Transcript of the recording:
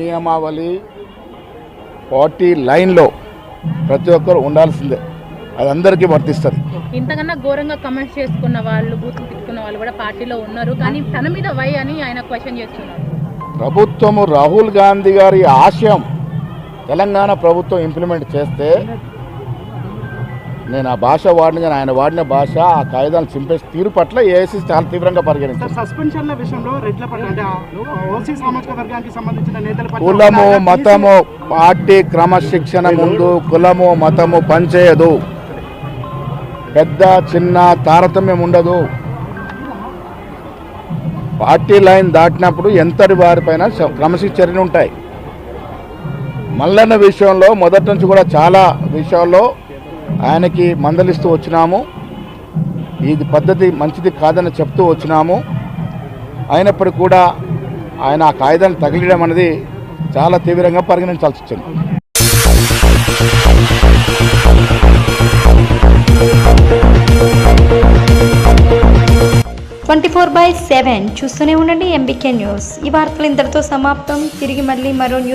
నియమావళి పార్టీ లైన్లో ప్రతి ఒక్కరు ఉండాల్సిందే. అది అందరికీ వర్తిస్తుంది. ఇంతకన్నా ఘోరంగా కమెంట్స్ చేసుకున్న వాళ్ళు బూతులు తిట్టుకున్న వాళ్ళు కూడా పార్టీలో ఉన్నారు. కానీ తన మీద వై అని ఆయన క్వశ్చన్ చేస్తున్నారు. ప్రభుత్వము రాహుల్ గాంధీ గారి ఆశయం తెలంగాణ ప్రభుత్వం ఇంప్లిమెంట్ చేస్తే నేను ఆ భాష వాడిన కానీ ఆయన వాడిన భాష ఆ కాగితాలను చింపేసి తీరు పట్ల ఏఐసీ చాలా తీవ్రంగా పరిగణించారు సస్పెన్షన్ల విషయంలో కులము మతము పార్టీ క్రమశిక్షణ ముందు కులము మతము పనిచేయదు. పెద్ద చిన్న తారతమ్యం ఉండదు. పార్టీ లైన్ దాటినప్పుడు ఎంతటి వారిపైన క్రమశిక్షణ ఉంటాయి. మల్లన్న విషయంలో మొదటి నుంచి కూడా చాలా విషయాల్లో ఆయనకి మందలిస్తూ వచ్చినాము. ఇది పద్ధతి మంచిది కాదని చెప్తూ వచ్చినాము. అయినప్పటికీ కూడా ఆయన ఆ కాగితాన్ని తగిలడం అనేది చాలా తీవ్రంగా పరిగణించాల్సి వచ్చింది. ట్వంటీ ఫోర్ బై సెవెన్ చూస్తూనే ఉండండి ఎంబీకే న్యూస్ ఈ వార్తలు ఇంతటితో సమాప్తం. తిరిగి మళ్ళీ మరో న్యూస్